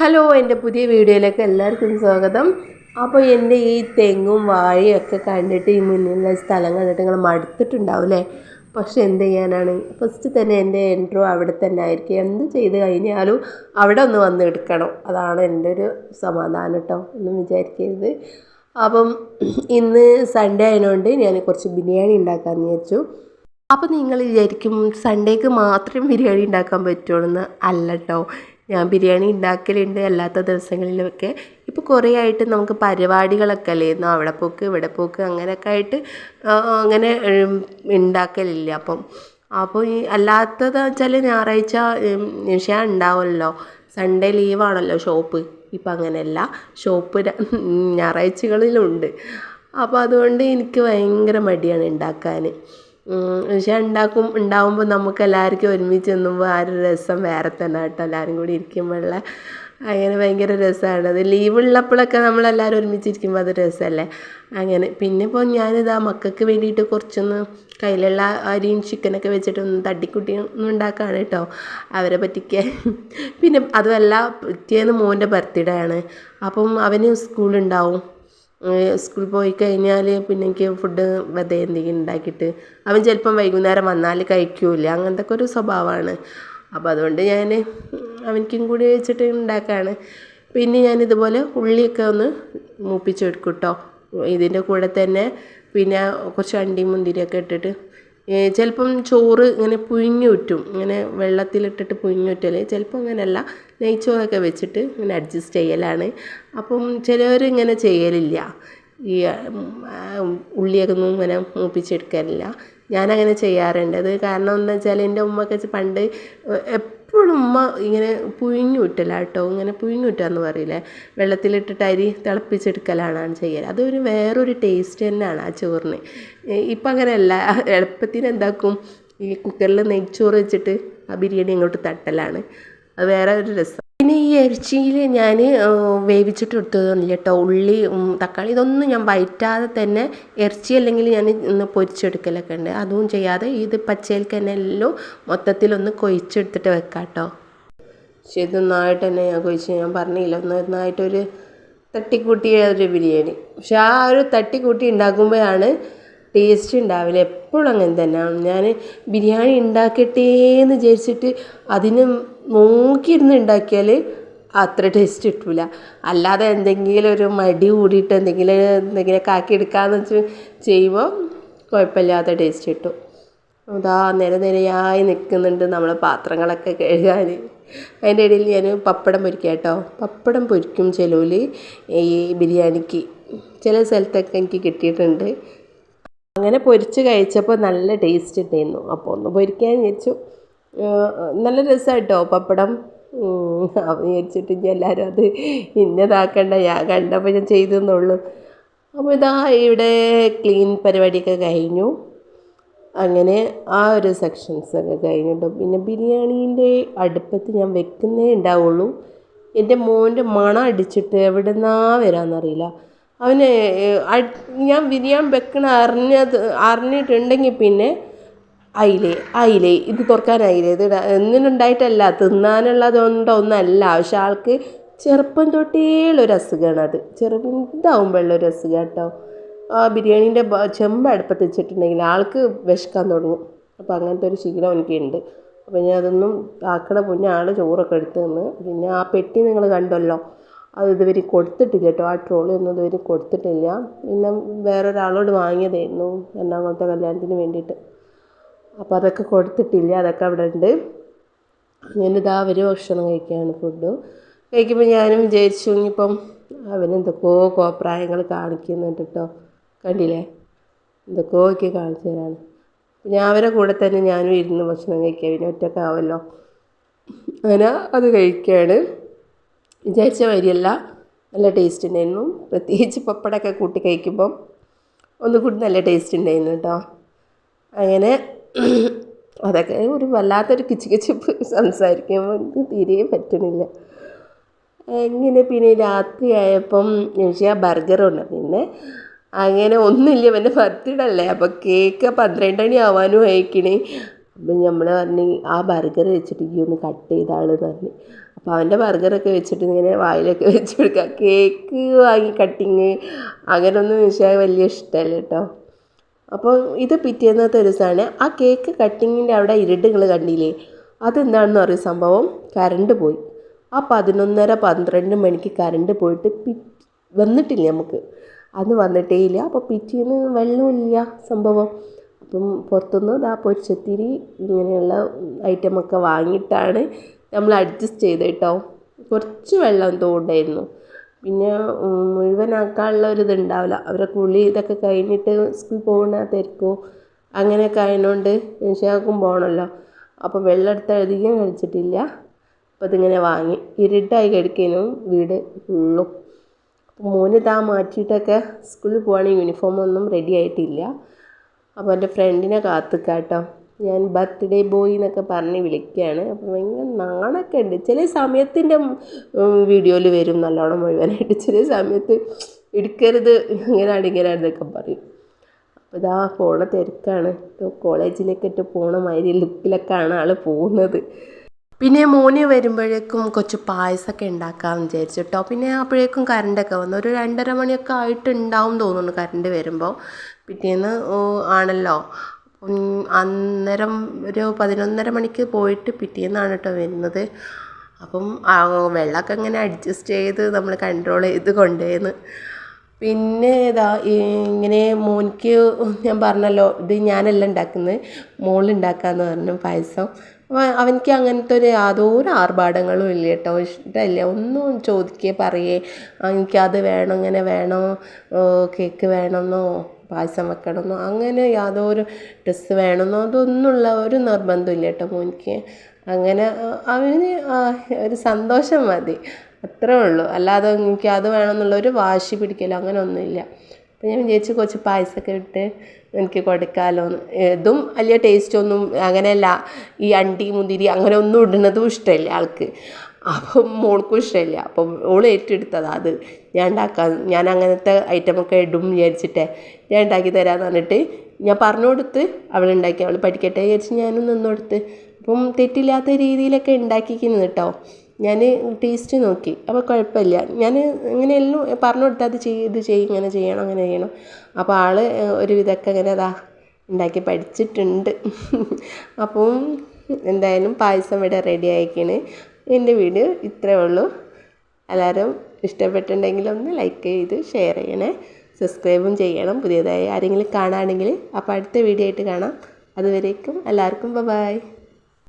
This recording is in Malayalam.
ഹലോ എന്റെ പുതിയ വീഡിയോയിലേക്ക് എല്ലാവർക്കും സ്വാഗതം. അപ്പോൾ എന്റെ ഈ തെങ്ങും വാഴയും ഒക്കെ കണ്ടിട്ട് ഈ മുന്നിലുള്ള സ്ഥലം കണ്ടിട്ട് നിങ്ങൾ മടുത്തിട്ടുണ്ടാവില്ലേ പക്ഷെ എന്ത് ചെയ്യാനാണ്? ഫസ്റ്റ് തന്നെ എന്റെ എൻട്രോ അവിടെ തന്നെ ആയിരിക്കും. എന്ത് ചെയ്ത് കഴിഞ്ഞാലും അവിടെ ഒന്ന് വന്ന് എടുക്കണം. അതാണ് എന്റെ ഒരു സമാധാനം കേട്ടോ ഒന്നും വിചാരിക്കരുത്. അപ്പം ഇന്ന് സൺഡേ ആയതുകൊണ്ട് ഞാൻ കുറച്ച് ബിരിയാണി ഉണ്ടാക്കാമെന്ന് വിചാരിച്ചു. അപ്പോൾ നിങ്ങൾ വിചാരിക്കും സൺഡേക്ക് മാത്രം ബിരിയാണി ഉണ്ടാക്കാൻ പറ്റുള്ളൂ എന്ന് അല്ല കേട്ടോ ഞാൻ ബിരിയാണി ഉണ്ടാക്കലുണ്ട് അല്ലാത്ത ദിവസങ്ങളിലൊക്കെ. ഇപ്പോൾ കുറേ ആയിട്ട് നമുക്ക് പരിപാടികളൊക്കെ അല്ലായിരുന്നു അവിടെ പോക്ക് ഇവിടെ പോക്ക് അങ്ങനെയൊക്കെ ആയിട്ട് അങ്ങനെ ഉണ്ടാക്കലില്ല അപ്പം. അപ്പോൾ ഈ അല്ലാത്തത് വെച്ചാൽ ഞായറാഴ്ച നിഷ ഉണ്ടാവുമല്ലോ. സൺഡേ ലീവാണല്ലോ ഷോപ്പ് ഇപ്പം അങ്ങനെയല്ല. ഷോപ്പ് ഞായറാഴ്ചകളിലുണ്ട്. അപ്പോൾ അതുകൊണ്ട് എനിക്ക് ഭയങ്കര മടിയാണ് ഉണ്ടാക്കാൻ പക്ഷേ ഉണ്ടാക്കും ഉണ്ടാവുമ്പോൾ നമുക്ക് എല്ലാവർക്കും ഒരുമിച്ച് തിന്നുമ്പോൾ ആ ഒരു രസം വേറെ തന്നെ കേട്ടോ. എല്ലാവരും കൂടി ഇരിക്കുമ്പോഴുള്ള അങ്ങനെ ഭയങ്കര രസമാണ് അത് ലീവ് ഉള്ളപ്പോഴൊക്കെ നമ്മളെല്ലാവരും ഒരുമിച്ചിരിക്കുമ്പോൾ അത് രസമല്ലേ അങ്ങനെ. പിന്നെ ഇപ്പോൾ ഞാനിതാ മക്കൾക്ക് വേണ്ടിയിട്ട് കുറച്ചൊന്ന് കയ്യിലുള്ള അരിയും ചിക്കനൊക്കെ വെച്ചിട്ട് ഒന്ന് തട്ടിക്കുട്ടി ഒന്ന് ഉണ്ടാക്കുകയാണ് കേട്ടോ. അവരെ പറ്റിക്കാൻ പിന്നെ അതുമല്ല പിറ്റേന്ന് മോന്റെ ബർത്ത്ഡേ ആണ്. അപ്പം അവന് സ്കൂളുണ്ടാവും സ്കൂളിൽ പോയി കഴിഞ്ഞാൽ പിന്നെ എനിക്ക് ഫുഡ് വെറുതെ എന്തെങ്കിലും ഉണ്ടാക്കിയിട്ട് അവൻ ചിലപ്പം വൈകുന്നേരം വന്നാൽ കഴിക്കൂല അങ്ങനത്തെ ഒക്കെ ഒരു സ്വഭാവമാണ്. അപ്പോൾ അതുകൊണ്ട് ഞാൻ അവനിക്കും കൂടി വെച്ചിട്ട് ഉണ്ടാക്കുകയാണ് പിന്നെ ഞാൻ ഇതുപോലെ ഉള്ളിയൊക്കെ ഒന്ന് മൂപ്പിച്ചെടുക്കും കേട്ടോ ഇതിന്റെ കൂടെ തന്നെ പിന്നെ കുറച്ച് അണ്ടിയും മുന്തിരിയൊക്കെ ഇട്ടിട്ട് ചിലപ്പം ചോറ് ഇങ്ങനെ പുഴുങ്ങി ഉറ്റും ഇങ്ങനെ വെള്ളത്തിലിട്ടിട്ട് പുഴുങ്ങി ചിലപ്പം അങ്ങനെയല്ല നെയ്ച്ചോറൊക്കെ വെച്ചിട്ട് ഇങ്ങനെ അഡ്ജസ്റ്റ് ചെയ്യലാണ്. അപ്പം ചിലവർ ഇങ്ങനെ ചെയ്യലില്ല. ഈ ഉള്ളിയൊക്കെ ഒന്നും ഇങ്ങനെ മൂപ്പിച്ചെടുക്കലില്ല. ഞാനങ്ങനെ ചെയ്യാറുണ്ട്. അത് കാരണം എന്താ വെച്ചാൽ എന്റെ ഉമ്മയൊക്കെ പണ്ട് എപ്പോഴും ഉമ്മ ഇങ്ങനെ പുഴുങ്ങി വിട്ടല കേട്ടോ ഇങ്ങനെ പുഴുങ്ങി വിട്ടാന്ന് പറയില്ലേ? വെള്ളത്തിലിട്ടിട്ട് അരി തിളപ്പിച്ചെടുക്കലാണ് ചെയ്യൽ അതൊരു വേറൊരു ടേസ്റ്റ് തന്നെയാണ് ആ ചോറിന്. ഇപ്പം അങ്ങനെയല്ല. എളുപ്പത്തിന് എന്താക്കും? ഈ കുക്കറിൽ നെയ്ച്ചോറ് വെച്ചിട്ട് ആ ബിരിയാണി അങ്ങോട്ട് തട്ടലാണ്. അത് വേറെ ഒരു രസം. പിന്നെ ഈ ഇറച്ചിയിൽ ഞാൻ വേവിച്ചിട്ട് എടുത്തതൊന്നുമില്ല കേട്ടോ ഉള്ളി തക്കാളി ഇതൊന്നും ഞാൻ വയറ്റാതെ തന്നെ ഇറച്ചി അല്ലെങ്കിൽ ഞാൻ പൊരിച്ചെടുക്കലൊക്കെ ഉണ്ട് അതും ചെയ്യാതെ ഇത് പച്ചയിലേക്ക് തന്നെ എല്ലാം മൊത്തത്തിലൊന്ന് കൊഴിച്ചെടുത്തിട്ട് വെക്കാം കേട്ടോ പക്ഷെ ഇത് നന്നായിട്ട് തന്നെ ഞാൻ കൊഴിച്ച് ഞാൻ പറഞ്ഞില്ല നന്നായിട്ടൊരു തട്ടിക്കൂട്ടിയ ഒരു ബിരിയാണി. പക്ഷെ ആ ഒരു തട്ടിക്കൂട്ടി ഉണ്ടാക്കുമ്പോഴാണ് ടേസ്റ്റ് ഉണ്ടാവില്ല. എപ്പോഴും അങ്ങനെ തന്നെയാണ് ഞാൻ ബിരിയാണി ഉണ്ടാക്കട്ടേ എന്ന് വിചാരിച്ചിട്ട് അതിന് നോക്കിയിരുന്ന് ഉണ്ടാക്കിയാൽ അത്ര ടേസ്റ്റ് കിട്ടില്ല അല്ലാതെ എന്തെങ്കിലും ഒരു മടി കൂടിയിട്ട് എന്തെങ്കിലും എന്തെങ്കിലും കാക്കി എടുക്കാന്ന് വെച്ച് ചെയ്യുമ്പോൾ കുഴപ്പമില്ലാത്ത ടേസ്റ്റ് കിട്ടും. അതാ നിര നിരയായി നിൽക്കുന്നുണ്ട് നമ്മളെ പാത്രങ്ങളൊക്കെ കഴുകാൻ അതിന്റെ ഇടയിൽ ഞാൻ പപ്പടം പൊരിക്കുക കേട്ടോ പപ്പടം പൊരിക്കും ചിലവിൽ ഈ ബിരിയാണിക്ക്. ചില സ്ഥലത്തൊക്കെ എനിക്ക് കിട്ടിയിട്ടുണ്ട്. അങ്ങനെ പൊരിച്ച് കഴിച്ചപ്പോൾ നല്ല ടേസ്റ്റ് ഉണ്ടായിരുന്നു അപ്പോൾ ഒന്ന് പൊരിക്കാൻ വിചാരിച്ചു. നല്ല രസമാണ് കേട്ടോ പപ്പടം വിചാരിച്ചിട്ട് ഇനി എല്ലാവരും അത് ഇന്നതാക്കണ്ട. ഞാൻ കണ്ടപ്പോൾ ഞാൻ ചെയ്തെന്നുള്ളൂ. അപ്പോൾ ഇതാ ഇവിടെ ക്ലീൻ പരിപാടിയൊക്കെ കഴിഞ്ഞു. അങ്ങനെ ആ ഒരു സെക്ഷൻസ് ഒക്കെ കഴിഞ്ഞിട്ട് പിന്നെ ബിരിയാണീന്റെ അടുപ്പത്ത് ഞാൻ വെക്കുന്നേ ഉണ്ടാവുള്ളൂ. എന്റെ മോന്റെ മണം അടിച്ചിട്ട് എവിടെ നിന്നാ വരാമെന്നറിയില്ല അവന് ഞാൻ ബിരിയാണി വെക്കണ അറിഞ്ഞത് അറിഞ്ഞിട്ടുണ്ടെങ്കിൽ പിന്നെ അയിലേ അയിലേ ഇത് തുറക്കാനായില്ലേ ഇത് ഇടാ- എന്നിനുണ്ടായിട്ടല്ല തിന്നാനുള്ളതുകൊണ്ടോ ഒന്നല്ല പക്ഷെ ആൾക്ക് ചെറുപ്പം തൊട്ടേ ഉള്ളൊരു അസുഖമാണ് അത്. ചെറുതാവുമ്പോഴുള്ളൊരു അസുഖം കേട്ടോ. ആ ബിരിയാണീന്റെ ചെമ്പ് അടുപ്പത്ത് വെച്ചിട്ടുണ്ടെങ്കിൽ ആൾക്ക് വിശക്കാൻ തുടങ്ങും. അപ്പോൾ അങ്ങനത്തെ ഒരു ശീലം എനിക്കുണ്ട് അപ്പോൾ ഞാൻ അതൊന്നും ആക്കണ മുന്നേ ആൾ ചോറൊക്കെ എടുത്ത് നിന്ന് പിന്നെ ആ പെട്ടി നിങ്ങൾ കണ്ടല്ലോ അത് ഇതുവരെ കൊടുത്തിട്ടില്ല കേട്ടോ. ആ ട്രോളി ഒന്നും ഇതുവരെ കൊടുത്തിട്ടില്ല. പിന്നെ വേറൊരാളോട് വാങ്ങിയതായിരുന്നു എറണാകുളത്തെ കല്യാണത്തിന് വേണ്ടിയിട്ട്. അപ്പോൾ അതൊക്കെ കൊടുത്തിട്ടില്ല അതൊക്കെ അവിടെ ഉണ്ട് ഞാനിതാ അവർ ഭക്ഷണം കഴിക്കുകയാണ് ഫുഡ് കഴിക്കുമ്പോൾ ഞാനും വിചാരിച്ചു ഇനിയിപ്പം അവനെന്തൊക്കെയോ കോപ്രായങ്ങൾ കാണിക്കുന്നുണ്ട് കേട്ടോ കണ്ടില്ലേ? എന്തൊക്കെയോ ഒക്കെ കാണിച്ചു തരാണ്. ഞാൻ അവരെ കൂടെ തന്നെ ഞാനും ഇരുന്ന് ഭക്ഷണം കഴിക്കാം പിന്നെ ഒറ്റക്കാവല്ലോ അങ്ങനെ അത് കഴിക്കുകയാണ് വിചാരിച്ച വരിയല്ല നല്ല ടേസ്റ്റ് ഉണ്ടായിരുന്നു പ്രത്യേകിച്ച് പപ്പടമൊക്കെ കൂട്ടി കഴിക്കുമ്പം ഒന്നുകൂടി നല്ല ടേസ്റ്റ് ഉണ്ടായിരുന്നു കേട്ടോ അങ്ങനെ അതൊക്കെ ഒരു വല്ലാത്തൊരു കിച്ച് കിച്ചിപ്പ് സംസാരിക്കുമ്പോൾ എനിക്ക് തീരെ പറ്റണില്ല. എങ്ങനെ പിന്നെ രാത്രിയായപ്പം നിമിഷ ബർഗർ ഉണ്ട് പിന്നെ അങ്ങനെ ഒന്നുമില്ല പിന്നെ ബർത്ത്ഡേ അല്ലേ? അപ്പോൾ കേക്ക് പന്ത്രണ്ട് മണി ആവാനും അയക്കണേ അപ്പം നമ്മൾ പറഞ്ഞു ആ ബർഗർ വെച്ചിട്ട് ഈ ഒന്ന് കട്ട് ചെയ്ത ആൾ പറഞ്ഞു. അപ്പോൾ അവന്റെ ബർഗറൊക്കെ വെച്ചിട്ട് ഇങ്ങനെ വായിലൊക്കെ വെച്ച് കൊടുക്കുക. കേക്ക് വാങ്ങി കട്ടിങ് അങ്ങനെയൊന്നും ചോദിച്ചാൽ വലിയ ഇഷ്ടമല്ല കേട്ടോ. അപ്പോൾ ഇത് പിറ്റേന്നത്തെ ദിവസമാണ് ആ കേക്ക് കട്ടിങ്ങിന്റെ അവിടെ ഇരുട്ടുകൾ കണ്ടില്ലേ? അതെന്താണെന്ന് പറയും സംഭവം? കറണ്ട് പോയി. ആ പതിനൊന്നര പന്ത്രണ്ട് മണിക്ക് കറണ്ട് പോയിട്ട് പി വന്നിട്ടില്ല നമുക്ക്. അന്ന് വന്നിട്ടേ ഇല്ല. അപ്പോൾ പിറ്റേന്ന് വെള്ളമില്ല സംഭവം. അപ്പം പുറത്തുനിന്ന് ഇതാ പൊരിച്ചത്തിരി ഇങ്ങനെയുള്ള ഐറ്റമൊക്കെ വാങ്ങിയിട്ടാണ് നമ്മൾ അഡ്ജസ്റ്റ് ചെയ്തേട്ടോ കുറച്ച് വെള്ളം എന്തോ ഉണ്ടായിരുന്നു. പിന്നെ മുഴുവനാക്കാനുള്ള ഒരു ഇതുണ്ടാവില്ല. അവരെ കുളി ഇതൊക്കെ കഴിഞ്ഞിട്ട് സ്കൂളിൽ പോകുന്ന തിരക്കും അങ്ങനെയൊക്കെ ആയതുകൊണ്ട് നിഷാക്കും പോകണമല്ലോ അപ്പോൾ വെള്ളം എടുത്ത് അധികം കഴിച്ചിട്ടില്ല. അപ്പോൾ അതിങ്ങനെ വാങ്ങി. ഇരുട്ടായി കിടക്കേനും വീട് ഫുള്ളും. മോന് താ മാറ്റിയിട്ടൊക്കെ സ്കൂളിൽ പോവുകയാണെങ്കിൽ യൂണിഫോം ഒന്നും റെഡി ആയിട്ടില്ല അപ്പോൾ എന്റെ ഫ്രണ്ടിനെ കാത്തുക്കാം കേട്ടോ. ഞാൻ ബർത്ത്ഡേ ബോയ് എന്നൊക്കെ പറഞ്ഞ് വിളിക്കുകയാണ്. അപ്പോൾ ഭയങ്കര നാണൊക്കെ ഉണ്ട് ചില സമയത്തിന്റെ വീഡിയോയിൽ വരും നല്ലോണം മുഴുവനായിട്ട്. ചില സമയത്ത് എടുക്കരുത് ഇങ്ങനെയാണ് എന്നൊക്കെ പറയും. അപ്പോൾ ഇതാ പോണ തിരക്കാണ്. കോളേജിലേക്ക് ഇട്ട് പോണ മാതിരി ലുക്കിലൊക്കെയാണ് ആൾ പോകുന്നത്. പിന്നെ മോന് വരുമ്പോഴേക്കും കുറച്ച് പായസമൊക്കെ ഉണ്ടാക്കാമെന്ന് വിചാരിച്ചു കേട്ടോ. പിന്നെ അപ്പോഴേക്കും കറണ്ടൊക്കെ വന്നു. ഒരു രണ്ടര മണിയൊക്കെ ആയിട്ടുണ്ടാവും തോന്നുന്നു കറണ്ട് വരുമ്പോൾ. പിറ്റേന്ന് ആണല്ലോ. അന്നേരം ഒരു പതിനൊന്നര മണിക്ക് പോയിട്ട് പിറ്റേന്നാണ് കേട്ടോ വരുന്നത്. അപ്പം വെള്ളമൊക്കെ ഇങ്ങനെ അഡ്ജസ്റ്റ് ചെയ്ത് നമ്മൾ കൺട്രോൾ ചെയ്ത് കൊണ്ടുപോയെന്ന്. പിന്നെ ഇതാ ഇങ്ങനെ മോനിക്ക് ഞാൻ പറഞ്ഞല്ലോ ഇത് ഞാനല്ല ഉണ്ടാക്കുന്നത്. മോളുണ്ടാക്കാമെന്ന് പറഞ്ഞു പായസം. അവനിക്ക് അങ്ങനത്തെ ഒരു യാതൊരു ആർഭാടങ്ങളും ഇല്ല കേട്ടോ. ഇഷ്ടമല്ല ഒന്നും ചോദിക്കുകയോ പറയേ. എനിക്കത് വേണം ഇങ്ങനെ വേണോ. കേക്ക് വേണമെന്നോ പായസം വെക്കണമെന്നോ അങ്ങനെ യാതൊരു ഡ്രസ്സ് വേണമെന്നോ അതൊന്നുമുള്ള ഒരു നിർബന്ധമില്ല കേട്ടോ മോനിക്ക്. അങ്ങനെ അവന് ഒരു സന്തോഷം മതി. അത്രേ ഉള്ളൂ. അല്ലാതെ എനിക്ക് അത് വേണമെന്നുള്ള ഒരു വാശി പിടിക്കലോ അങ്ങനെ ഒന്നുമില്ല അപ്പോൾ ഞാൻ വിചാരിച്ചു കുറച്ച് പായസമൊക്കെ ഇട്ട് എനിക്ക് കൊടുക്കാമല്ലോ എന്ന്. ഇതും വലിയ ടേസ്റ്റൊന്നും അങ്ങനെയല്ല. ഈ അണ്ടി മുന്തിരി അങ്ങനെ ഒന്നും ഇടുന്നതും ഇഷ്ടമില്ല ആൾക്ക്. അപ്പം മോൾക്കും ഇഷ്ടമില്ല. അപ്പം ഓൾ ഏറ്റെടുത്തതാണ് അത്. ഞാൻ ഉണ്ടാക്കാൻ ഞാൻ അങ്ങനത്തെ ഐറ്റമൊക്കെ ഇടും വിചാരിച്ചിട്ടേ. ഞാൻ ഉണ്ടാക്കി തരാമെന്ന് പറഞ്ഞിട്ട് ഞാൻ പറഞ്ഞു കൊടുത്ത് അവൾ ഉണ്ടാക്കി. അവൾ പഠിക്കട്ടെ വിചാരിച്ച് ഞാനും നിന്നു കൊടുത്ത് അപ്പം തെറ്റില്ലാത്ത രീതിയിലൊക്കെ ഉണ്ടാക്കിക്കുന്നു കേട്ടോ. ഞാൻ ടേസ്റ്റ് നോക്കി. അപ്പോൾ കുഴപ്പമില്ല ഞാൻ ഇങ്ങനെ എല്ലാം പറഞ്ഞു കൊടുത്താൽ അത് ചെയ്യ് ഇത് ചെയ്യ് ഇങ്ങനെ ചെയ്യണം അങ്ങനെ ചെയ്യണം. അപ്പോൾ ആൾ ഒരു വിധമൊക്കെ ഇങ്ങനെ അതാ ഉണ്ടാക്കി പഠിച്ചിട്ടുണ്ട്. അപ്പം എന്തായാലും പായസം ഇവിടെ റെഡി ആയിക്കണ്. എന്റെ വീഡിയോ ഇത്രേ ഉള്ളൂ. എല്ലാവരും ഇഷ്ടപ്പെട്ടിട്ടുണ്ടെങ്കിൽ ഒന്ന് ലൈക്ക് ചെയ്ത് ഷെയർ ചെയ്യണേ. സബ്സ്ക്രൈബും ചെയ്യണം. പുതിയതായി ആരെങ്കിലും കാണുകയാണെങ്കിൽ അപ്പോൾ അടുത്ത വീഡിയോ ആയിട്ട് കാണാം. അതുവരേക്കും എല്ലാവർക്കും ബൈ